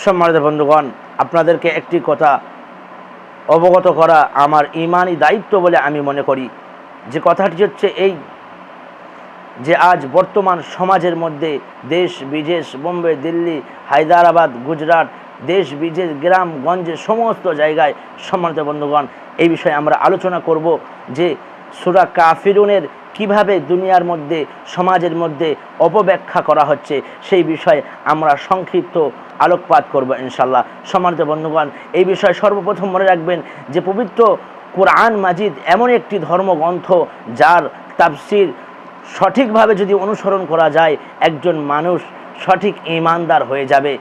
সম্মানিত বন্ধুগণ, আপনাদেরকে একটি কথা অবগত করা আমার ইমানই দায়িত্ব বলে আমি মনে করি। যে কথাটি হচ্ছে এই যে আজ বর্তমান সমাজের মধ্যে দেশ বিদেশ, বোম্বে, দিল্লি, হায়দ্রাবাদ, গুজরাট, দেশ বিদেশ গ্রামগঞ্জে সমস্ত জায়গায় সম্মানিত বন্ধুগণ, এই বিষয়ে আমরা আলোচনা করব যে সুরা কাফিরুনের কীভাবে দুনিয়ার মধ্যে, সমাজের মধ্যে অপব্যাখ্যা করা হচ্ছে, সেই বিষয়ে আমরা সংক্ষিপ্ত আলোকপাত করব ইনশাল্লাহ সমাজ বন্ধুগণ, এই বিষয়ে সর্বপ্রথম মনে রাখবেন যে পবিত্র কোরআন মাজিদ এমন একটি ধর্মগ্রন্থ যার তাফসির সঠিকভাবে যদি অনুসরণ করা যায়, একজন মানুষ সঠিক ইমানদার হয়ে যাবে।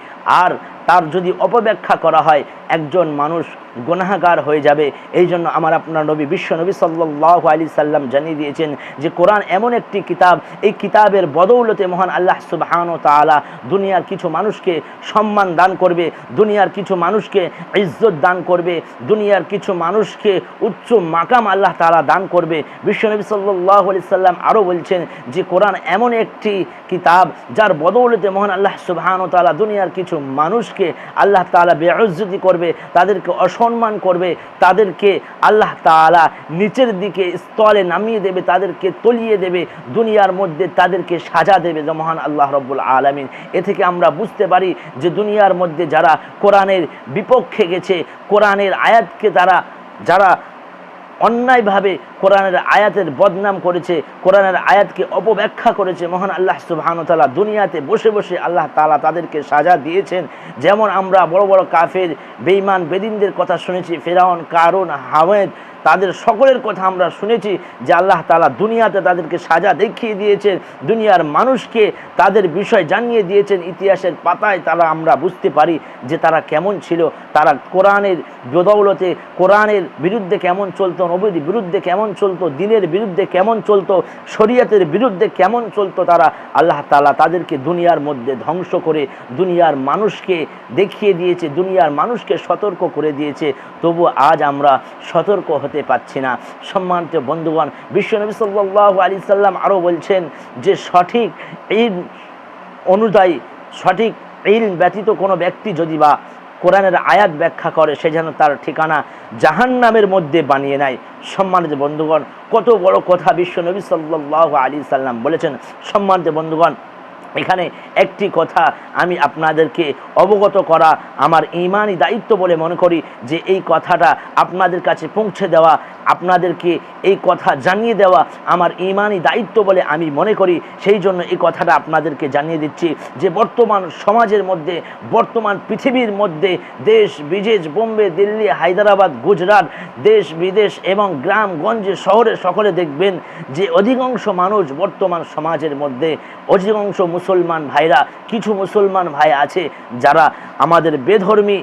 আর তার যদি অপব্যাখ্যা করা হয়, একজন মানুষ গুনাহগার হয়ে যাবে। এই জন্য আমার আপনার নবী, বিশ্ব নবী সাল্লাহ আলি সাল্লাম জানিয়ে দিয়েছেন যে, কোরআন এমন একটি কিতাব, এই কিতাবের বদৌলতে মহান আল্লাহ সুবাহান তালা দুনিয়ার কিছু মানুষকে সম্মান দান করবে, দুনিয়ার কিছু মানুষকে ইজ্জত দান করবে, দুনিয়ার কিছু মানুষকে উচ্চ মাকাম আল্লাহ তালা দান করবে। বিশ্ব বিশ্বনবী সাল্লাহ আলি সাল্লাম আরও বলছেন যে, কোরআন এমন একটি কিতাব যার বদৌলতে মহান আল্লাহ সুবাহান তালা দুনিয়ার কিছু মানুষকে আল্লাহ তালা বেআজ্জতি করবে, তাদেরকে অসম্মান করবে, তাদেরকে আল্লাহ তালা নিচের দিকে স্তরে নামিয়ে দেবে, তাদেরকে তলিয়ে দেবে, দুনিয়ার মধ্যে তাদেরকে সাজা দেবে মহান আল্লাহ রব্বুল আলমিন। এ থেকে আমরা বুঝতে পারি যে দুনিয়ার মধ্যে যারা কোরআনের বিপক্ষে গেছে, কোরআনের আয়াতকে তারা, যারা অন্যায়ভাবে কোরআনের আয়াতের বদনাম করেছে, কোরআনের আয়াতকে অপব্যাখ্যা করেছে। মহান আল্লাহ সুবাহানতালা দুনিয়াতে বসে বসে আল্লাহ তালা তাদেরকে সাজা দিয়েছেন। যেমন আমরা বড় বড় কাফের বেইমান বেদিনদের কথা শুনেছি, ফেরাউন, কারুন, হামেদ, তাদের সকলের কথা আমরা শুনেছি যে আল্লাহ তালা দুনিয়াতে তাদেরকে সাজা দেখিয়ে দিয়েছেন, দুনিয়ার মানুষকে তাদের বিষয় জানিয়ে দিয়েছেন, ইতিহাসের পাতায় তারা আমরা বুঝতে পারি যে তারা কেমন ছিল, তারা কোরআনের বদৌলতে, কোরআনের বিরুদ্ধে কেমন চলতো, নবীর বিরুদ্ধে কেমন চলতো, দিনের বিরুদ্ধে কেমন চলতো, শরীয়তের বিরুদ্ধে কেমন চলতো তারা, আল্লাহ তালা তাদেরকে দুনিয়ার মধ্যে ধ্বংস করে, দুনিয়ার মানুষকে দেখিয়ে দিয়েছে, দুনিয়ার মানুষকে সতর্ক করে দিয়েছে। তবু আজ আমরা সতর্ক হতে পারছি না। সম্মানিত বন্ধুগণ বিশ্বনবী সাল্লাহ আলি সাল্লাম আরও বলছেন যে, সঠিক এই অনুযায়ী, সঠিক ইল ব্যতীত কোনো ব্যক্তি যদি বা কোরআনের আয়াত ব্যাখ্যা করে, সে যেন তার ঠিকানা জাহান্নামের মধ্যে বানিয়ে নেয়। সম্মানিত বন্ধুগণ, কত বড় কথা বিশ্ব নবী সাল্লাহ আলী সাল্লাম বলেছেন। সম্মানিত বন্ধুগণ, এখানে একটি কথা আমি আপনাদেরকে অবগত করা আমার ইমানই দায়িত্ব বলে মনে করি যে এই কথাটা আপনাদের কাছে পৌঁছে দেওয়া আপনাদেরকে এই কথা জানিয়ে দেওয়া আমার ইমানই দায়িত্ব বলে আমি মনে করি। সেই জন্য এই কথাটা আপনাদেরকে জানিয়ে দিচ্ছি যে বর্তমান সমাজের মধ্যে, বর্তমান পৃথিবীর মধ্যে দেশ, বিদেশ, বোম্বে, দিল্লি, হায়দ্রাবাদ, গুজরাট, দেশ, বিদেশ এবং গ্রামগঞ্জে, শহরে সকলে দেখবেন যে অধিকাংশ মানুষ বর্তমান সমাজের মধ্যে, অধিকাংশ মুসলমান ভাইরা, কিছু মুসলমান ভাই আছে যারা আমাদের বেধর্মী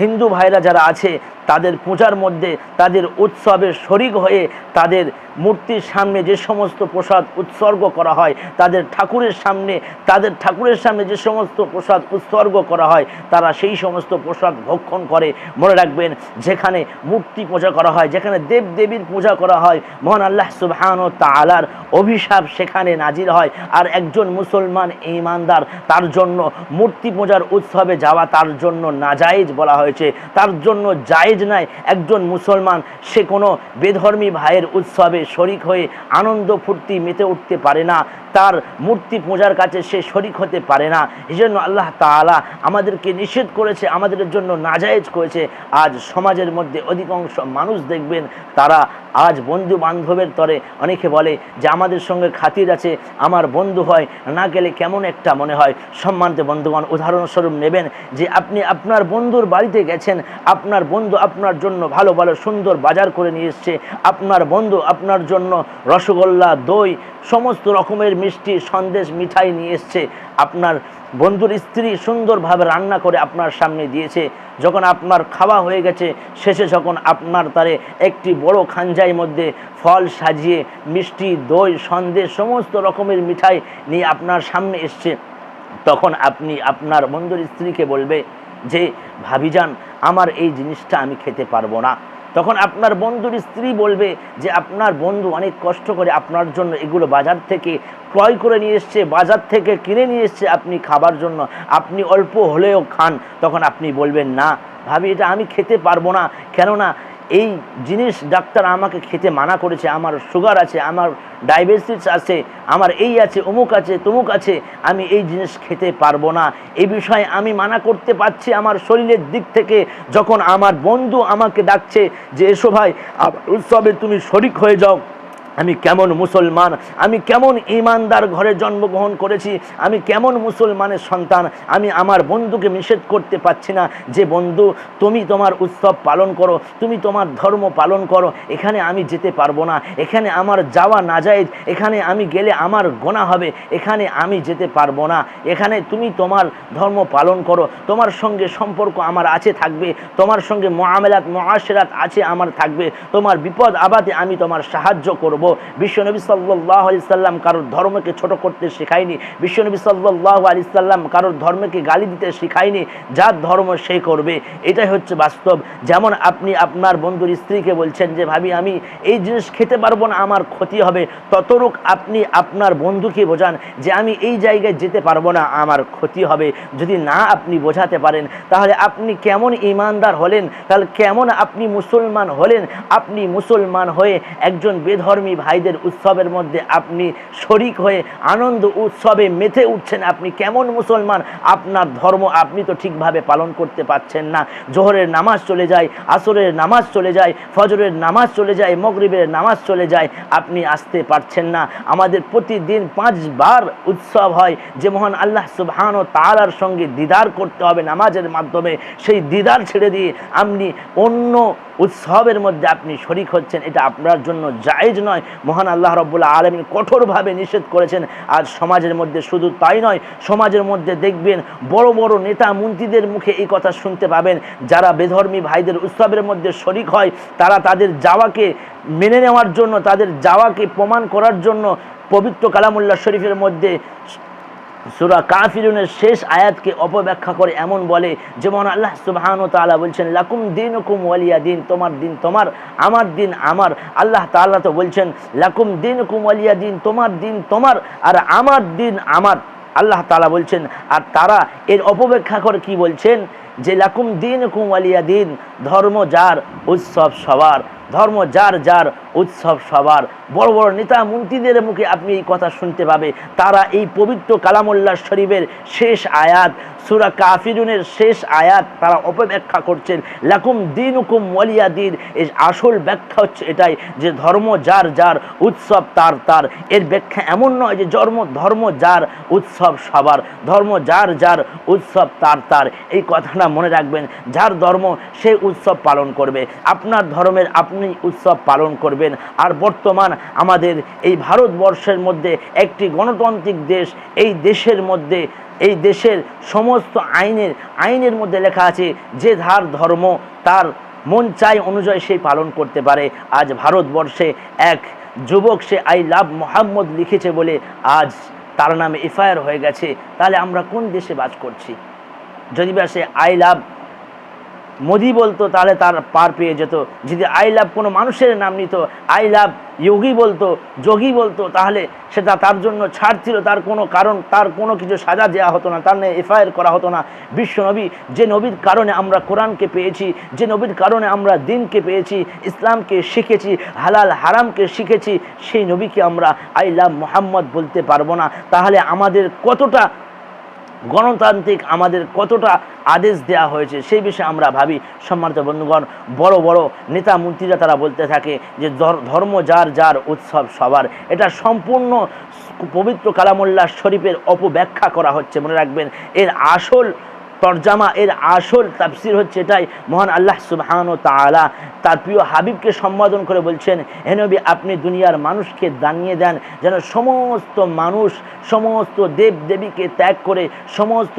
হিন্দু ভাইরা যারা আছে তাদের পূজার মধ্যে তাদের উৎসবের শরিক হয়ে তাদের মূর্তির সামনে যে সমস্ত প্রসাদ উৎসর্গ করা হয়, তাদের ঠাকুরের সামনে, তাদের ঠাকুরের সামনে যে সমস্ত প্রসাদ উৎসর্গ করা হয়, তারা সেই সমস্ত প্রসাদ ভক্ষণ করে। মনে রাখবেন, যেখানে মূর্তি পূজা করা হয়, যেখানে দেব দেবীর পূজা করা হয়, মহান আল্লাহ সুবহান ও তালার অভিশাপ সেখানে নাজির হয়। আর একজন মুসলমান ইমানদার তার জন্য মূর্তি পূজার উৎসবে যাওয়া তার জন্য নাজায়েজ বলা হয়েছে। তার জন্য জায়েজ নাই একজন মুসলমান, সে কোনো বেধর্মী ভাইয়ের উৎসবে শরিক হয়ে আনন্দ ফুর্তি মেতে উঠতে পারে না। তার মূর্তি পূজার কাছে সে শরিক হতে পারে না। এই জন্য আল্লাহ তালা আমাদেরকে নিষেধ করেছে, আমাদের জন্য নাজায়েজ করেছে। আজ সমাজের মধ্যে অধিকাংশ মানুষ দেখবেন, তারা আজ বন্ধু বান্ধবের তরে অনেকে বলে যে আমাদের সঙ্গে খাতির আছে, আমার বন্ধু হয়, না গেলে কেমন একটা মনে হয়। সম্মানিত বন্ধুগণ, উদাহরণস্বরূপ নেবেন যে আপনি আপনার বন্ধুর বাড়িতে গেছেন, আপনার বন্ধু আপনার জন্য ভালো ভালো সুন্দর বাজার করে নিয়ে এসছে, আপনার বন্ধু আপনার জন্য রসগোল্লা, দই, সমস্ত রকমের মিষ্টি, সন্দেশ, মিঠাই নিয়ে এসছে। আপনার বন্ধুর স্ত্রী সুন্দরভাবে রান্না করে আপনার সামনে দিয়েছে, যখন আপনার খাওয়া হয়ে গেছে, শেষে যখন আপনার তারে একটি বড় খাঞ্জাই মধ্যে ফল সাজিয়ে, মিষ্টি, দই, সন্দেশ, সমস্ত রকমের মিঠাই নিয়ে আপনার সামনে এসছে, তখন আপনি আপনার বন্ধুর স্ত্রীকে বলবে যে ভাবিজান আমার এই জিনিসটা আমি খেতে পারব না। তখন আপনার বন্ধুর স্ত্রী বলবে যে আপনার বন্ধু অনেক কষ্ট করে আপনার জন্য এগুলো বাজার থেকে ক্রয় করে নিয়ে এসছে, বাজার থেকে কিনে নিয়ে এসছে আপনি খাবার জন্য। আপনি অল্প হলেও খান। তখন আপনি বলবেন, না, ভাবি, এটা আমি খেতে পারব না। কেননা এই জিনিস ডাক্তার আমাকে খেতে মানা করেছে, আমার সুগার আছে, আমার ডায়াবেটিস আছে, আমার এই আছে, অমুক আছে, তমুক আছে, আমি এই জিনিস খেতে পারব না। এই বিষয়ে আমি মানা করতে পারছি আমার শরীরের দিক থেকে। যখন আমার বন্ধু আমাকে ডাকছে যে, এসো ভাই উৎসবে তুমি শরিক হয়ে যাও। আমি কেমন মুসলমান? আমি কেমন ইমানদার ঘরে জন্মগ্রহণ করেছি? আমি কেমন মুসলমানের সন্তান? আমি আমার বন্ধুকে নিষেধ করতে পারছি না। যে বন্ধু, তুমি তোমার উৎসব পালন করো, তুমি তোমার ধর্ম পালন করো, এখানে আমি যেতে পারব না। এখানে আমার যাওয়া না যায় এখানে আমি গেলে আমার গোনা হবে, এখানে আমি যেতে পারব না। এখানে তুমি তোমার ধর্ম পালন করো, তোমার সঙ্গে সম্পর্ক আমার আছে থাকবে, তোমার সঙ্গে মহামেলাত মহাশেরাত আছে আমার থাকবে, তোমার বিপদ আবাদে আমি তোমার সাহায্য করব। বিশ্বনবী সাল্লাহ আলি সাল্লাম কারোর ধর্মকে ছোট করতে শেখায়নি। বিশ্বনবী সাল্লাহ আলি সাল্লাম কারোর ধর্মকে গালি দিতে শেখায়নি। যার ধর্ম সে করবে। এটাই হচ্ছে বাস্তব। যেমন আপনি আপনার বন্ধুর স্ত্রীকে বলছেন যে, ভাবি, আমি এই জিনিস খেতে পারব না, আমার ক্ষতি হবে। ততরূপ আপনি আপনার বন্ধুকে বোঝান যে, আমি এই জায়গায় যেতে পারব না, আমার ক্ষতি হবে। যদি না আপনি বোঝাতে পারেন, তাহলে আপনি কেমন ইমানদার হলেন? তাহলে কেমন আপনি মুসলমান হলেন? আপনি মুসলমান হয়ে একজন বেধর্মী ভাইদের উৎসবের মধ্যে আপনি শরিক হয়ে আনন্দ উৎসবে মেতে উঠছেন, আপনি কেমন মুসলমান? আপনার ধর্ম আপনি তো ঠিকভাবে পালন করতে পারছেন না। জোহরের নামাজ চলে যায়, আসরের নামাজ চলে যায়, ফজরের নামাজ চলে যায়, মগরিবের নামাজ চলে যায়, আপনি আসতে পারছেন না। আমাদের প্রতিদিন পাঁচবার উৎসব হয়, যে মহান আল্লাহ সুবহান ও তালার সঙ্গে দিদার করতে হবে নামাজের মাধ্যমে। সেই দিদার ছেড়ে দিয়ে আপনি অন্য উৎসবের মধ্যে আপনি শরিক হচ্ছেন, এটা আপনার জন্য জায়েজ নয়। মহান আল্লাহ রব্বুল্লাহ আলমিন কঠোরভাবে নিষেধ করেছেন আজ সমাজের মধ্যে শুধু তাই নয়, সমাজের মধ্যে দেখবেন বড় বড় নেতা মন্ত্রীদের মুখে এই কথা শুনতে পাবেন, যারা বেধর্মী ভাইদের উৎসবের মধ্যে শরিক হয়, তারা তাদের যাওয়াকে মেনে নেওয়ার জন্য, তাদের যাওয়াকে প্রমাণ করার জন্য পবিত্র কালামুল্লাহ শরীফের মধ্যে সুরা কাফিরুনের শেষ আয়াতকে অপব্যাখ্যা করে এমন বলে যেমন আল্লাহ সুবহান তাআলা বলছেন, লাকুম দিন হুকুম ওয়ালিয়া দিন, তোমার দিন তোমার, আমার দিন আমার। আল্লাহ তাআলা তো বলছেন, লাকুম দিন হুকুম ওয়ালিয়া দিন, তোমার দিন তোমার আর আমার দিন আমার। আল্লাহ তালা বলছেন, আর তারা এর অপব্যাখ্যা করে কি বলছেন? যে, লাকুম দিন হুকুম ওয়ালিয়া দিন, ধর্ম যার, উৎসব সবার। ধর্ম, যার যার উৎসব, সবার, বড় বড় নেতা মন্ত্রীদের মুখে আপনি এই কথা শুনতে পাবে। তারা এই পবিত্র কালামুল্লাহ শরীফের শেষ আয়াত, সুরা কাফিরুনের শেষ আয়াত তারা অপব্যাখ্যা করছেন। লাকুম দিন হুকুম ওয়ালিয়া দিন। এর আসল ব্যাখ্যা হচ্ছে এটাই যে ধর্ম যার যার উৎসব তার তার। এর ব্যাখ্যা এমন নয় যে জন্ম, ধর্ম যার, উৎসব সবার। ধর্ম যার যার উৎসব তার তার। এই কথাটা মনে রাখবেন, যার ধর্ম সে উৎসব পালন করবে। আপনার ধর্মের আপনি উৎসব পালন করবেন। আর বর্তমান আমাদের এই ভারতবর্ষের মধ্যে একটি গণতান্ত্রিক দেশ, এই দেশের মধ্যে, এই দেশের সমস্ত আইনের আইনের মধ্যে লেখা আছে যে ধার ধর্ম, তার মন চাই অনুযায়ী সেই পালন করতে পারে। আজ ভারতবর্ষে এক যুবক সে আই লাভ মোহাম্মদ লিখেছে বলে আজ তার নামে এফআইআর হয়ে গেছে। তাহলে আমরা কোন দেশে বাস করছি? যদি বা সে আই লাভ মোদি বলতো, তাহলে তার পার পেয়ে যেত। যদি আই লাভ কোনো মানুষের নাম নিত, আই লাভ যোগী বলতো যোগী বলতো, তাহলে সেটা তার জন্য ছাড় ছিল, তার কোনো কারণ, তার কোনো কিছু সাজা দেওয়া হতো না, তার নিয়ে এফআইআর করা হতো না। বিশ্ব নবী, যে নবীর কারণে আমরা কোরআনকে পেয়েছি, যে নবীর কারণে আমরা দিনকে পেয়েছি, ইসলামকে শিখেছি, হালাল হারামকে শিখেছি, সেই নবীকে আমরা আই লাভ মোহাম্মদ বলতে পারব না। তাহলে আমাদের কতটা গণতান্ত্রিক আমাদের কতটা আদেশ দেয়া হয়েছে, সেই বিষয়ে আমরা ভাবি। সম্মানিত বন্ধুগণ, বড় বড় নেতা মন্ত্রীরা তারা বলতে থাকে যে ধর- ধর্ম যার যার উৎসব সবার। এটা সম্পূর্ণ পবিত্র কালামুল্লাহ শরীফের অপব্যাখ্যা করা হচ্ছে। মনে রাখবেন, এর আসল তরজামা এর আসল তাফসির হচ্ছে এটাই। মহান আল্লাহ সুবহান ও তাআলা তার প্রিয় হাবিবকে সম্বোধন করে বলছেন হেনবি আপনি দুনিয়ার মানুষকে জানিয়ে দেন যেন সমস্ত মানুষ, সমস্ত দেব দেবীকে ত্যাগ করে, সমস্ত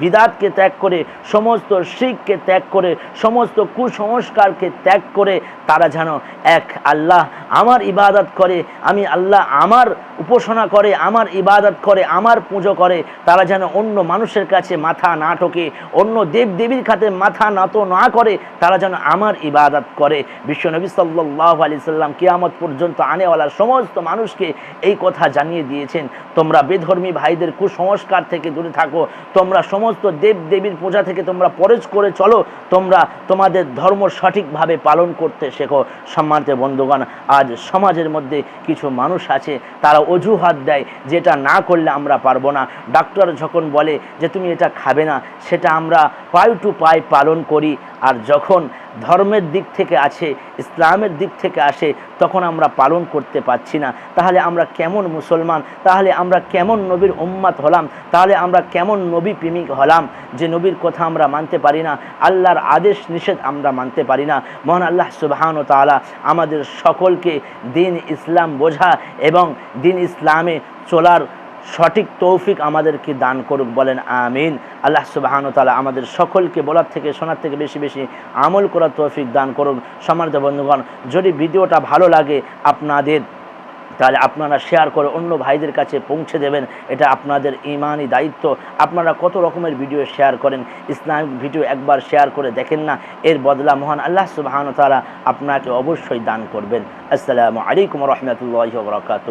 বিদাতকে ত্যাগ করে, সমস্ত শিখকে ত্যাগ করে, সমস্ত কুসংস্কারকে ত্যাগ করে তারা যেন এক আল্লাহ আমার ইবাদত করে, আমি আল্লাহ আমার উপাসনা করে, আমার ইবাদত করে, আমার পুজো করে, তারা যেন অন্য মানুষের কাছে মাথা না টোকে অন্য দেব দেবীর খাতে মাথা নত না করে তারা যেন আমার ইবাদত করে। বিশ্বনবী সাল্লাহ আলি সাল্লাম কিয়ামত পর্যন্ত আনেওয়ালা সমস্ত মানুষকে এই কথা জানিয়ে দিয়েছেন, তোমরা বেধর্মী ভাইদের কুসংস্কার থেকে দূরে থাকো, তোমরা সমস্ত দেব দেবীর পূজা থেকে তোমরা পরেজ করে চলো, তোমরা তোমাদের ধর্ম সঠিকভাবে পালন করতে শেখো। সম্মানিত বন্ধুগণ, আজ সমাজের মধ্যে কিছু মানুষ আছে, তারা অজুহাত দেয়, যেটা না করলে আমরা পারব না। ডাক্তার যখন বলে যে, তুমি এটা খাবে না সেটা আমরা পাই টু পাই পালন করি। আর যখন ধর্মের দিক থেকে আছে ইসলামের দিক থেকে আসে, তখন আমরা পালন করতে পারছি না। তাহলে আমরা কেমন মুসলমান? তাহলে আমরা কেমন নবীর উম্মাত হলাম? তাহলে আমরা কেমন নবী প্রেমিক হলাম? যে নবীর কথা আমরা মানতে পারি না, আল্লাহর আদেশ নিষেধ আমরা মানতে পারি না। মহান আল্লাহ সুবাহান তালা আমাদের সকলকে দিন ইসলাম বোঝা এবং দিন ইসলামে চলার সঠিক তৌফিক আমাদেরকে দান করুক, বলেন আমিন। আল্লাহ সুবাহান তালা আমাদের সকলকে বলার থেকে, শোনার থেকে বেশি বেশি আমল করার তৌফিক দান করুক। সম্মানিত বন্ধুগণ, যদি ভিডিওটা ভালো লাগে আপনাদের, তাহলে আপনারা শেয়ার করে অন্য ভাইদের কাছে পৌঁছে দেবেন। এটা আপনাদের ইমানই দায়িত্ব। আপনারা কত রকমের ভিডিও শেয়ার করেন, ইসলামিক ভিডিও একবার শেয়ার করে দেখেন না, এর বদলা মহান আল্লাহ সুবাহান তালা আপনাকে অবশ্যই দান করবেন। আসসালামু আলাইকুম রহমতুল্লাহ বরকাত